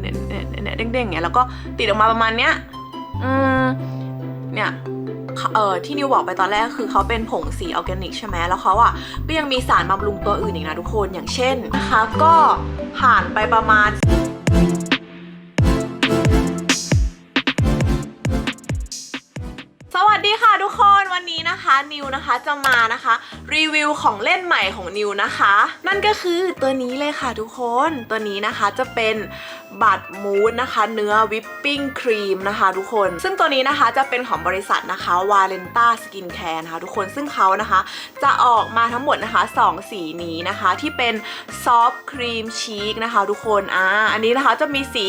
เนี่ยเนี่ยเนี่ยเนี่ยเด้งๆเนี่ยแล้วก็ติดออกมาประมาณเนี้ยอืมเนี่ยเอ่อที่นิวบอกไปตอนแรกคือเขาเป็นผงสีออร์แกนิกใช่ไหมแล้วเขาอะก็ยังมีสารบำรุงตัวอื่นอีกนะทุกคนอย่างเช่นนะคะก็ผ่านไปประมาณ นิวนะคะจะมานะคะ รีวิวของเล่นใหม่ของนิวนะคะ นั่นก็คือตัวนี้เลยค่ะทุกคนตัวนี้นะคะจะเป็นบัตรมูสนะคะ เนื้อวิปปิ้งครีมนะคะ ทุกคน ซึ่งตัวนี้นะคะจะเป็นของบริษัทนะคะวาเลนต้าสกินแคร์นะคะทุกคนซึ่งเขานะคะ จะออกมาทั้งหมดนะคะ 2 สีนี้นะคะ ที่เป็นซอฟต์ครีมชีคนะคะ ทุกคนอ่าอันนี้นะคะจะมีสี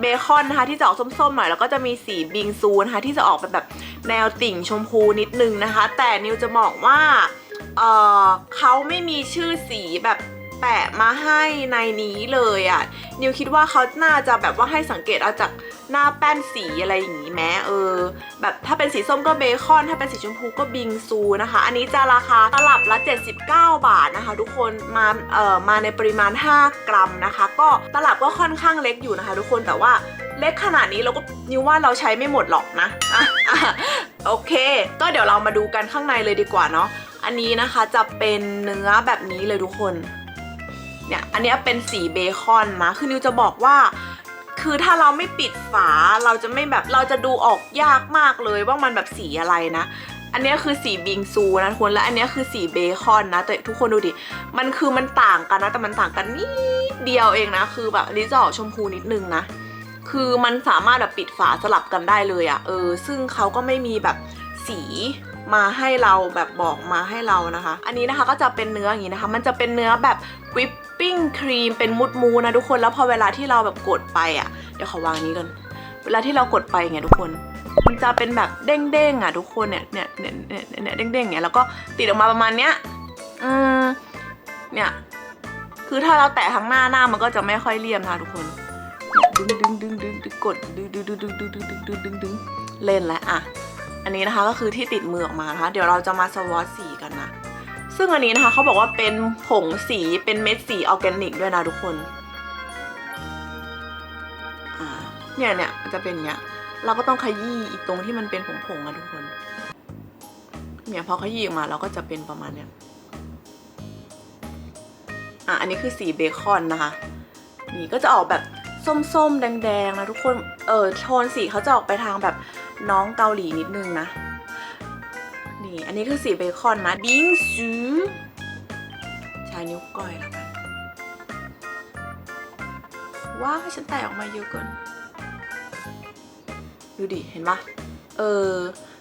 เบคอนนะคะที่จะออกส้มๆหน่อยแล้วก็จะมีสีบิงซูนะคะที่จะออกเป็นแบบแนวติ่งชมพูนิดนึงนะคะ แต่นิวจะบอกว่าเออเขาไม่มีชื่อสีแบบ แปะมาให้ในนี้เลยอะ่ะนิวคิดว่าเขาน่าจะแบบว่าให้สังเกตเอาจากหน้าแป้นสีอะไรอย่างนี้แม้เออ แบบถ้าเป็นสีส้มก็เบคอน ถ้าเป็นสีชมพูก็บิงซูนะคะ อันนี้จะราคาตลับละ 79 บาทนะคะ ทุกคนมาเอ่อมาในปริมาณ 5 กรัมนะคะ ก็ตลับก็ค่อนข้างเล็กอยู่นะคะ ทุกคนแต่ว่าเล็กขนาดนี้เราก็นิวว่าเราใช้ไม่หมดหรอกนะอะอะโอเค ก็เดี๋ยวเรามาดูกันข้างในเลยดีกว่าเนาะอันนี้นะคะจะเป็นเนื้อแบบนี้เลยทุกคน เนี่ยอันนี้เป็นสีเบคอนนะคือนิวจะบอกว่า คือถ้าเราไม่ปิดฝาเราจะไม่แบบเราจะดูออกยากมากเลยว่ามันแบบสีอะไรนะอันนี้คือสีบิงซูนะทุกคนและอันนี้คือสีเบคอนนะแต่ทุกคนดูดิมันคือมันต่างกันนะแต่มันต่างกันนิดเดียวเองนะคือแบบอันนี้จะออกชมพูนิดนึงนะคือมันสามารถแบบปิดฝาสลับกันได้เลยอะ่ะเออซึ่งเขาก็ไม่มีแบบสีมาให้เราแบบบอกมาให้เรานะคะ อันนี้นะคะก็จะเป็นเนื้ออย่างนี้นะคะ มันจะเป็นเนื้อแบบวิป ปิ้งครีมเป็นมุดมูนะทุกคนแล้วพอเวลาที่เราแบบกดไปอะ่ะเดี๋ยวขอวางนี้ก่อนเวลาที่เรากดไปอย่างทุกคน มันจะเป็นแบบเด้งๆอะทุกคนเนี่ยเนี่ยเนี่ยเนี่ยเนี่ยเด้งๆเงี้ยแล้วก็ติดออกมาประมาณเนี้ยอืมเนี่ยคือถ้าเราแตะทั้งหน้าหน้ามันก็จะไม่ค่อยเรียมนะคะทุกคนดึงดึงดึงดึงดึงกดดึงดึงดึงดึงดึงดึงดึงดึงดึงดึงเล่นแล้วอะอันนี้นะคะก็คือที่ติดมือออกมานะคะเดี๋ยวเราจะมาสวอตสีกันนะ ซึ่งอันนี้นะคะเขาบอกว่าเป็นผงสีเป็นเม็ดสีออร์แกนิกด้วยนะทุกคนเนี่ยเนี่ยจะเป็นเงี้ย เราก็ต้องขยี้อีกตรงที่มันเป็นผงๆอะทุกคน เนี่ยพอขยี้ออกมาเราก็จะเป็นประมาณเนี้ยอะอันนี้คือสีเบคอนนะคะ นี่ก็จะออกแบบส้มๆแดงๆนะทุกคน เออโทนสีเขาจะออกไปทางแบบน้องเกาหลีนิดนึงนะ นี่อันนี้คือสีเบคอนนะบิงซูใช้นิ้วก้อยแล้วกันว้าวฉันแตกออกมาเยอะเกินดูดิ เห็นปะเออ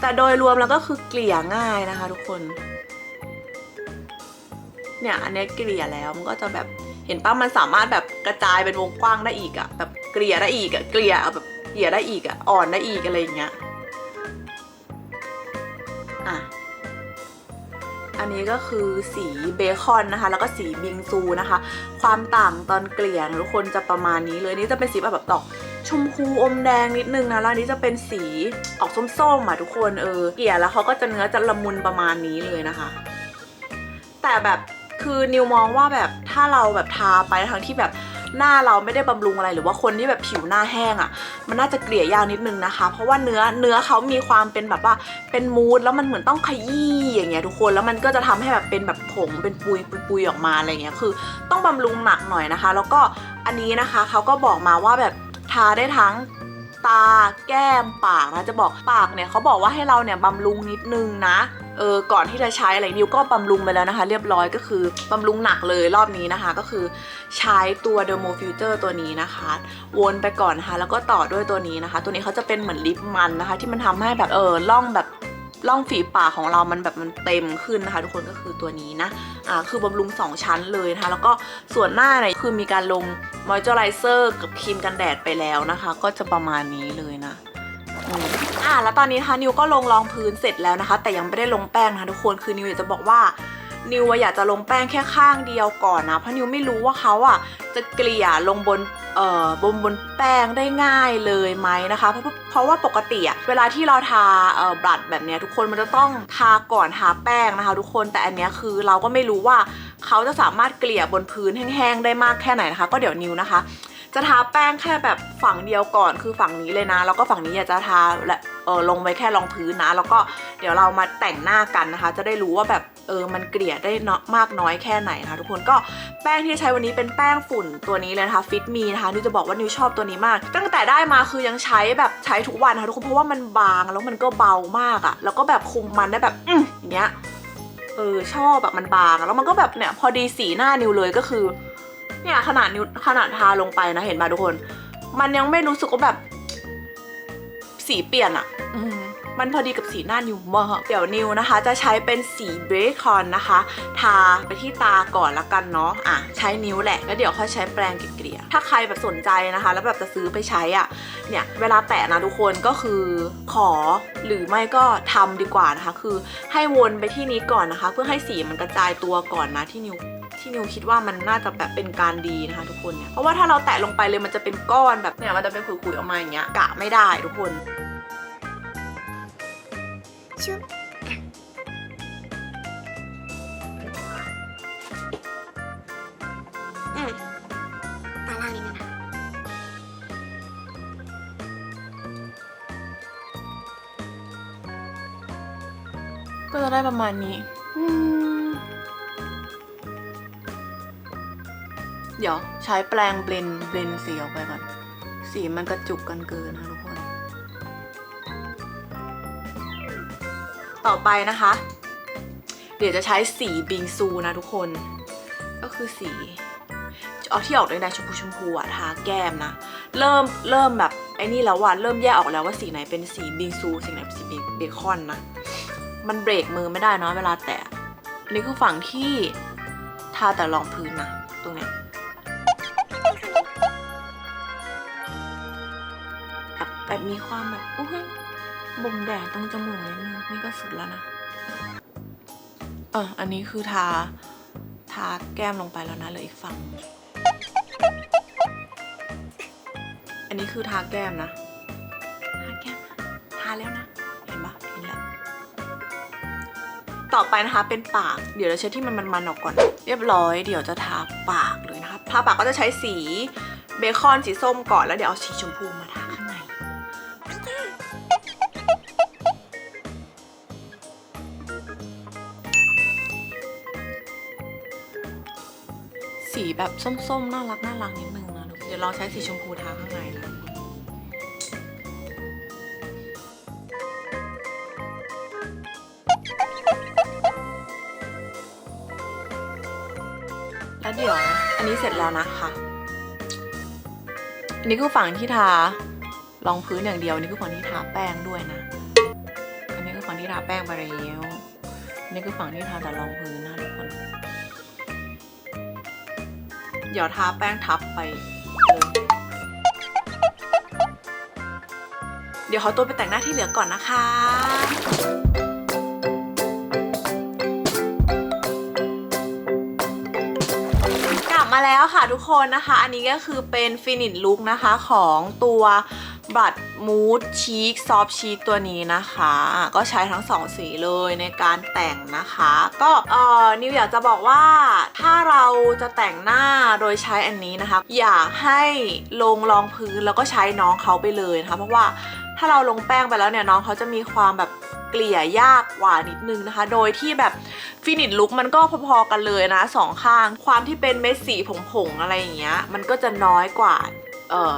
แต่โดยรวมแล้วก็คือเกลี่ยง่ายนะคะทุกคน เนี่ย อันนี้เกลี่ยแล้วมันก็จะแบบเห็นป้ามันสามารถแบบกระจายเป็นวงกว้างได้อีกอะแบบเกลี่ยได้อีกอะเกลี่ยแบบเกลี่ยได้อีกอะอ่อนได้อีกอะไรอย่างเงี้ย อันนี้ก็คือสีเบคอนนะคะ แล้วก็สีบิงซูนะคะ ความต่างตอนเกลี่ยทุกคนจะประมาณนี้เลยนี่จะเป็นสีแบบดอกชมพูอมแดงนิดนึงนะแล้วนนี้จะเป็นสีออกส้มๆอะทุกคนเออเกลี่ยแล้วเขาก็จะเนื้อจะละมุนประมาณนี้เลยนะคะ แต่แบบคือนิวมองว่าแบบถ้าเราแบบทาไปทั้งที่แบบ หน้าเราไม่ได้บำรุงอะไรหรือว่าคนที่แบบผิวหน้าแห้งอะ่ะ มันน่าจะเกลี่ยยากนิดนึงนะคะ เพราะว่าเนื้อเนื้อเขามีความเป็นแบบว่าเป็นมูดแล้วมันเหมือนต้องขยี้อย่างเงี้ยทุกคนแล้วมันก็จะทำให้แบบเป็นแบบผงเป็นปุยปุยปุยออกมาอะไรเงี้ยคือ ต้องบำรุงหนักหน่อยนะคะ แล้วก็อันนี้นะคะเขาก็บอกมาว่าแบบทาได้ทั้งตาแก้มปากนะจะบอกปากเนี่ยเขาบอกว่าให้เราเนี่ยบำรุงนิดนึงนะ เออก่อนที่จะใช้อะไรนิวก็บำรุงไปแล้วนะคะ เรียบร้อยก็คือบำรุงหนักเลยรอบนี้นะคะ ก็คือใช้ตัว Dermo Filter ตัวนี้นะคะ วนไปก่อนนะคะ แล้วก็ต่อด้วยตัวนี้นะคะ ตัวนี้เขาจะเป็นเหมือนลิปมันนะคะ ที่มันทำให้แบบเออร่องแบบร่องฝีปากของเรามันแบบมันเต็มขึ้นนะคะ ทุกคนก็คือตัวนี้นะ อ่า คือบำรุง 2 ชั้นเลยนะคะ แล้วก็ส่วนหน้าเนี่ยคือมีการลงมอยเจอร์ไรเซอร์กับครีมกันแดดไปแล้วนะคะ ก็จะประมาณนี้เลยะแล้วตอนนี้นะคะนิวก็ลงรองพื้นเสร็จแล้วนะคะ แต่ยังไม่ได้ลงแป้งนะคะทุกคนคือนิวอยากจะบอกว่านิวอยากจะลงแป้งแค่ข้างเดียวก่อนนะเพราะนิวไม่รู้ว่าเขาอะจะเกลี่ยลงบนเอ่อบนบนแป้งได้ง่ายเลยไหมนะคะเพราะเพราะว่าปกติอะเวลาที่เราทาเอ่อบลัดแบบเนี้ยทุกคนมันจะต้องทาก่อนทาแป้งนะคะ ทุกคนแต่อันเนี้ยคือเราก็ไม่รู้ว่าเขาจะสามารถเกลี่ยบนพื้นแห้งๆได้มากแค่ไหนนะคะ ก็เดี๋ยวนิวนะคะ จะทาแป้งแค่แบบฝั่งเดียวก่อนคือฝั่งนี้เลยนะ แล้วก็ฝั่งนี้อยากจะทาและเออลงไปแค่รองพื้นนะ แล้วก็เดี๋ยวเรามาแต่งหน้ากันนะคะ จะได้รู้ว่าแบบเออมันเกลี่ยได้เนาะมากน้อยแค่ไหนนะคะทุกคนก็แป้งที่ใช้วันนี้เป็นแป้งฝุ่นตัวนี้เลยนะคะฟิตมีนะคะนิวจะบอกว่านิวชอบตัวนี้มาก ตั้งแต่ได้มาคือยังใช้แบบใช้ทุกวันนะคะทุกคนเพราะว่ามันบางแล้วมันก็เบามากอะแล้วก็แบบคุมมันได้แบบอืมอย่างเงี้ยเออชอบแบบมันบางแล้วมันก็แบบเนี่ยพอดีสีหน้านิวเลยก็คือ เนี่ยขนาดนิวขนาดทาลงไปนะเห็นป่ะทุกคน มันยังไม่รู้สึกว่าแบบ สีเปลี่ยนอะอืมมันพอดีกับสีหน้านิวมากเดี๋ยวนิวนะคะ จะใช้เป็นสีเบรคอนนะคะ ทาไปที่ตาก่อนละกันเนาะอะใช้นิ้วแหละ แล้วเดี๋ยวค่อยใช้แปรงเกลี่ยๆถ้าใครแบบสนใจนะคะ แล้วแบบจะซื้อไปใช้อะเนี่ยเวลาแตะนะทุกคนก็คือขอหรือไม่ก็ทำดีกว่านะคะ คือให้วนไปที่นี้ก่อนนะคะ เพื่อให้สีมันกระจายตัวก่อนนะที่นิว ที่นิวคิดว่ามันน่าจะแบบเป็นการดีนะคะทุกคนเนี่ยเพราะว่าถ้าเราแตะลงไปเลยมันจะเป็นก้อนแบบเนี่ยมันจะเป็นขุยๆออกมาอย่างเงี้ยกะไม่ได้ทุกคนชุบอืมตาล่างนิดนึงนะก็จะได้ประมาณนี้ อืม ดี๋ยวใช้แปรงเบลนเบลนสีออกไปก่อน สีมันกระจุกกันเกินนะทุกคน ต่อไปนะคะ เดี๋ยวจะใช้สีบิงซูนะทุกคน ก็คือสีเอาที่ออกแดงๆชมพูชมพูอะทาแก้มนะ เริ่มเริ่มแบบไอ้นี่แล้วว่าเริ่มแยกออกแล้วว่าสีไหนเป็นสีบิงซูสีไหนเป็นสีเบคอนนะ มันเบรกมือไม่ได้เนาะเวลาแตะนนี้คือฝั่งที่ทาแต่รองพื้นนะตรงเนี้ย แบบแบบมีความแบบอุ้ยบ่มแดดตรงจมูกนิดนึงนี่ก็สุดแล้วนะเอออันนี้คือทา ทาแก้มลงไปแล้วนะเหลยอีกฝั่ง อันนี้คือทาแก้มนะ ทาแก้มนะทาแล้วนะ เห็นปะเห็นแล้ว ต่อไปนะคะเป็นปาก เดี๋ยวเราเช็ดที่มันมันๆออกก่อน เรียบร้อย เดี๋ยวจะทาปากเลยนะคะ ทาปากก็จะใช้สีเบคอนสีส้มก่อนแล้วเดี๋ยวเอาสีชมพูมาทา สีแบบส้มๆ น่ารักน่ารักนิดนึงนะเดี๋ยวลองใช้สีชมพูทาข้างในนะแล้วเดี๋ยวอันนี้เสร็จแล้วนะคะอันนี้คือฝั่งที่ทารองพื้นอย่างเดียวอันนี้คือฝั่งที่ทาแป้งด้วยนะ อันนี้คือฝั่งที่ทาแป้งไปแล้วอันนี้คือฝั่งที่ทาแต่รองพื้นนะทุกคน เดี๋ยวทาแป้งทับไปเลยเดี๋ยวเขาตัวไปแต่งหน้าที่เหลือก่อนนะคะกลับมาแล้วค่ะทุกคนนะคะ อันนี้ก็คือเป็นฟินิชลุคนะคะของตัว บัตมูดชีคซอฟชีตัวนี้นะคะ ก็ใช้ทั้งสองสีเลยในการแต่งนะคะ ก็เอ่อนิวอยากจะบอกว่าถ้าเราจะแต่งหน้าโดยใช้อันนี้นะคะ อยากให้ลงรองพื้นแล้วก็ใช้น้องเขาไปเลยนะคะ เพราะว่าถ้าเราลงแป้งไปแล้วเนี่ยน้องเขาจะมีความแบบเกลี่ยยากกว่านิดนึงนะคะ โดยที่แบบฟินิชลุคมันก็พอๆกันเลยนะสองข้าง ความที่เป็นเม็ดสีผงๆอะไรอย่างเงี้ย มันก็จะน้อยกว่า เอ่อ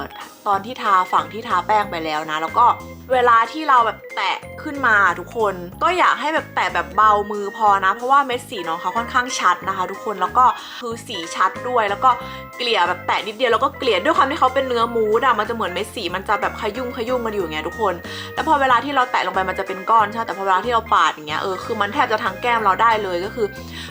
ตอนที่ทาฝั่งที่ทาแป้งไปแล้วนะ แล้วก็เวลาที่เราแบบแตะขึ้นมาทุกคนก็อยากให้แบบแตะแบบเบามือพอนะ เพราะว่าเม็ดสีน้องเขาค่อนข้างชัดนะคะ ทุกคนแล้วก็คือสีชัดด้วย แล้วก็เกลี่ยแบบแตะนิดเดียวแล้วก็เกลี่ยด้วยความที่เขาเป็นเนื้อมูดอะมันจะเหมือนเม็ดสีมันจะแบบขยุ่มขยุ่มกันอยู่อย่างทุกคน แล้วพอเวลาที่เราแตะลงไปมันจะเป็นก้อนใช่ไหมแต่พอเวลาที่เราปาดอย่างเงี้ยเออคือมันแทบจะทั้งแก้มเราได้เลยก็คือ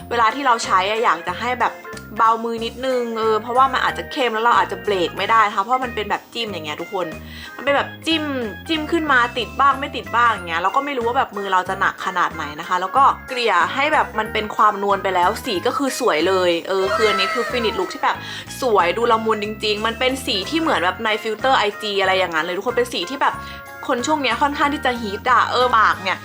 เวลาที่เราใช้อยากจะให้แบบ เบามือนิดนึงเออเพราะว่ามันอาจจะเค็มแล้วเราอาจจะเบรกไม่ได้ค่ะเพราะมันเป็นแบบจิ้มอย่างเงี้ยทุกคน มันเป็นแบบจิ้มจิ้มขึ้นมาติดบ้างไม่ติดบ้างอย่างเงี้ยเราก็ไม่รู้ว่าแบบมือเราจะหนักขนาดไหนนะคะ แล้วก็เกลี่ยให้แบบมันเป็นความนวลไปแล้วสีก็คือสวยเลยเออคืออันนี้คือฟินิชลุคที่แบบสวยดูละมุนจริง ๆ มันเป็นสีที่เหมือนแบบในฟิลเตอร์ IG อะไรอย่างนั้นเลยทุกคนเป็นสีที่แบบคนช่วงเนี้ยค่อนข้างที่จะฮิตอะเออปากเนี่ย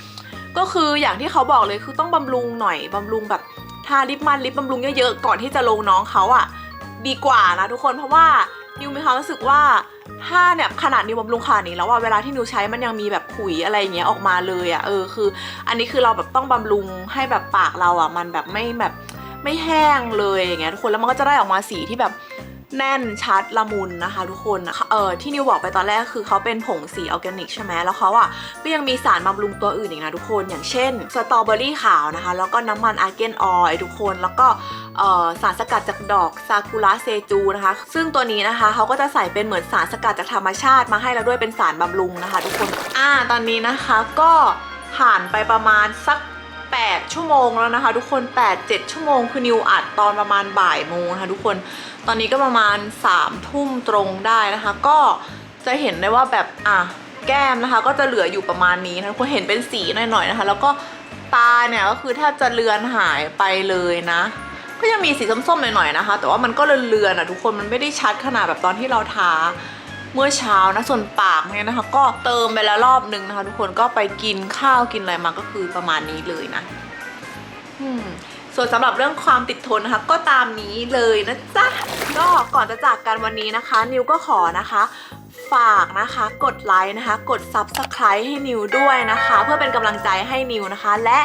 ก็คืออย่างที่เขาบอกเลยคือต้องบำรุงหน่อยบำรุงแบบ ทาลิปมันลิปบำรุงเยอะๆก่อนที่จะลงน้องเขาอะดีกว่านะทุกคนเพราะว่านิวมีความรู้สึกว่าถ้าเนี่ยขนาดนิวบำรุงขนาดนี้แล้วว่าเวลาที่นิวใช้มันยังมีแบบขุยอะไรอย่างเงี้ยออกมาเลยอะ่ะเออคือ อันนี้คือเราแบบต้องบำรุงให้แบบปากเราอะ่ะมันแบบไม่แบบไม่แห้งเลยอย่างเงี้ยทุกคนแล้วมันก็จะได้ออกมาสีที่แบบ แน่นชัดละมุนนะคะ ทุกคนเออที่นิวบอกไปตอนแรกคือเขาเป็นผงสีออร์แกนิกใช่ไหมแล้วเขาอะก็ยังมีสารบำรุงตัวอื่นอีกนะทุกคนอย่างเช่นสตรอเบอรี่ขาวนะคะ แล้วก็น้ำมันอาร์เกนออยทุกคนแล้วก็เออสารสกัดจากดอกซากุระเซจูนะคะ ซึ่งตัวนี้นะคะเขาก็จะใส่เป็นเหมือนสารสกัดจากธรรมชาติมาให้เราด้วยเป็นสารบำรุงนะคะ ทุกคนอ่าตอนนี้นะคะก็ผ่านไปประมาณสัก 8 ชั่วโมงแล้วนะคะ ทุกคน 8 7 ชั่วโมงคือนิวอัดตอนประมาณบ่ายโมงนะคะทุกคนตอนนี้ก็ประมาณ3ทุ่มตรงได้นะคะ ก็จะเห็นได้ว่าแบบอะแก้มนะคะ ก็จะเหลืออยู่ประมาณนี้นะทุกคนเห็นเป็นสีหน่อยๆนะคะ แล้วก็ตาเนี่ยก็คือแทบจะเลือนหายไปเลยนะ ก็ยังมีสีส้มๆหน่อยๆนะคะ แต่ว่ามันก็เลือนๆอะทุกคนมันไม่ได้ชัดขนาดแบบตอนที่เราทา เมื่อเช้านะส่วนปากเนี่ยนะคะ ก็เติมไปแล้วรอบนึงนะคะ ทุกคนก็ไปกินข้าวกินอะไรมาก็คือประมาณนี้เลยนะอืมส่วนสำหรับเรื่องความติดทนนะคะ ก็ตามนี้เลยนะจ๊ะก็ก่อนจะจากกันวันนี้นะคะ นิวก็ขอนะคะฝากนะคะกดไลค์นะคะ กด Subscribe ให้นิวด้วยนะคะ เพื่อเป็นกำลังใจให้นิวนะคะ และ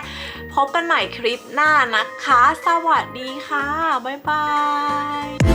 พบกันใหม่คลิปหน้านะคะ สวัสดีค่ะ บ๊ายบาย